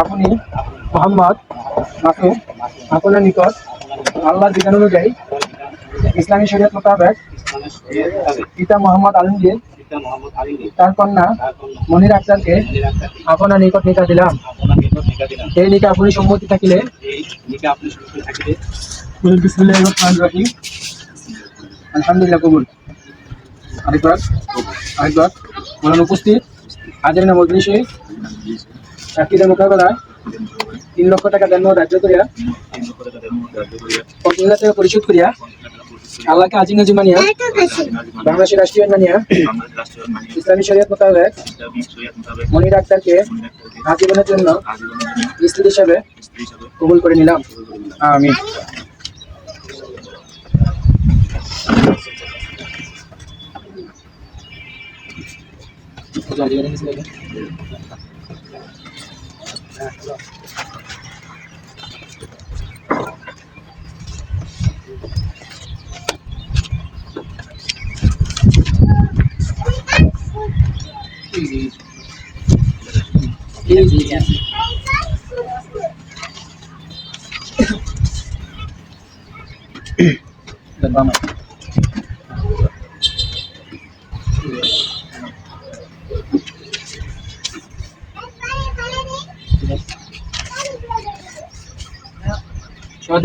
আপনি মোহাম্মদ মাকে আপনার নিকট আল্লাহ বিধান অনুযায়ী ইসলামী শরীয়ত মোতাবেক পিতা মোহাম্মদ আলমগীর, তার কন্যা মনির আক্তারকে আপনার নিকট নিকা দিলাম। এই নিকা আপনি সম্মতি থাকিলে আলহামদুলিল্লাহ, কবুল। আরেকবার আরেকবার বলেন, উপস্থিত। হাজার নাম মজলিসে চাকরিদের মোকাবেলায় তিন লক্ষ টাকা দেন রাজ্য করিয়া, পঞ্চাশ হাজার টাকা পরিশোধ করিয়া, আল্লাহকে আজি নাজি মানিয়া, বাংলাদেশের রাষ্ট্রীয় মানিয়া, ইসলামী শরীয়ত মোতাবেক মনির আক্তারকে আজীবনের জন্য স্ত্রী হিসাবে কবুল করে নিলাম। আমি বামা সহজ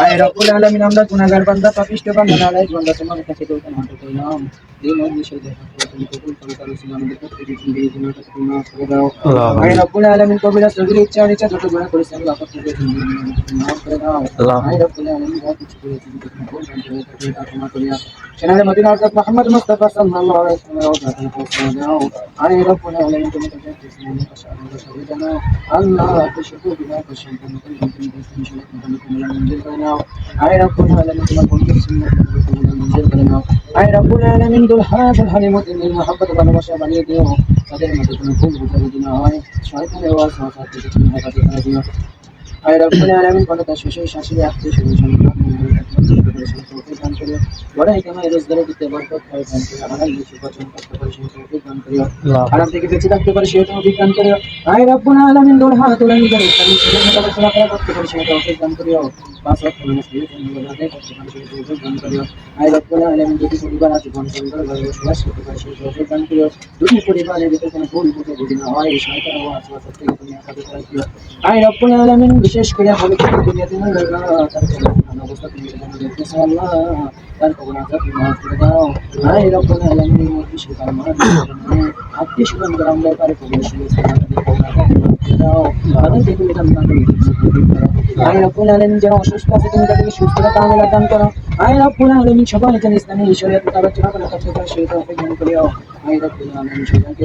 আয় রব্বুল আলামিন আমরা গুনাহগার বান্দা পাপিষ্ট বান্দা নালায়েক বান্দা তোমার কাছে দৌড় মাত্র করলাম এই মজলিসে দেখা তুমি কবুল করো তার রসুল আমাদের প্রত্যেককে জিন্দেগি গুনাহ থেকে তুমি মাফ করে দাও। আয় রব্বুল আলামিন কবিরা সগির ইচ্ছা অনিচ্ছা যত গুনাহ করেছে জিন্দেগি গুনাহ মাফ করে দাও আয় রব্বুল আলামিন যা কিছু করেছি তুমি ভুল ভ্রান্তি হয়ে থাকলে তা ক্ষমা করিয়া সেনারে মদিনা হযরত মুহাম্মদ মুস্তাফা সাল্লাল্লাহু আলাইহি ওয়াসাল্লাম পৌঁছে দাও আয় রব্বুল আলামিন তুমি ইসলামের পাশে আমাদের সবাই জানাও। আল্লাহ আপনি শুকর বিনা করছেন তুমি তুমি তুমি তুমি তুমি তুমি করে নাও আয় রব্বুল আলামিন, তোমার বন্ধুর সুন্নাত মঞ্জুর করে নাও। আয় রব্বুল আলামিন দুলহা দুলহানি মদিনের মহব্বত ভালোবাসা বানিয়ে দিও। তাদের মধ্যে কোনো ভুল বুঝাবুঝি না হয়। শয়তানের শ্বশুর শাশুড়ি আত্মীয় স্বজন দান করিও বড় হিকামায় রোজগারে দিতে বরকত হয় করিও হারাম বেশি পছন্দ করতে পারে তৌফিক দান করিও হারাম থেকে বেঁচে থাকতে পারে তৌফিক দান করিও আয় রব্বুল আলামিন দোল হাত তুলে নিজের ইসলামী জীবনে তাদের চলাফেরা করতে পারে তৌফিক দান করিও পাঁচ ওয়াক্ত নামাজ পড়ে ধন্যবাদ আদায় করতে পারে এই করে বিশেষ করে অবস্থা তুমি যেন দেখতেছো আল্লাহ তার কোনো আজাব মাফ করে। দাও আয় রব্বুল আলামিন মধ্যে সেটা আমার আত্মীয় স্বজন গ্রাম ব্যাপারে কবুল শুনেছে তাদেরকে তুমি তুমি দান করো আয় রব্বুল দান করিও আয় রব্বুল আলামিন সবাইকে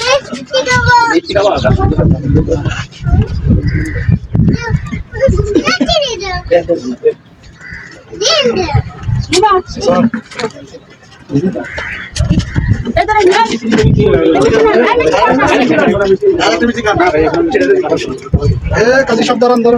కది శబ్దారు అందరూ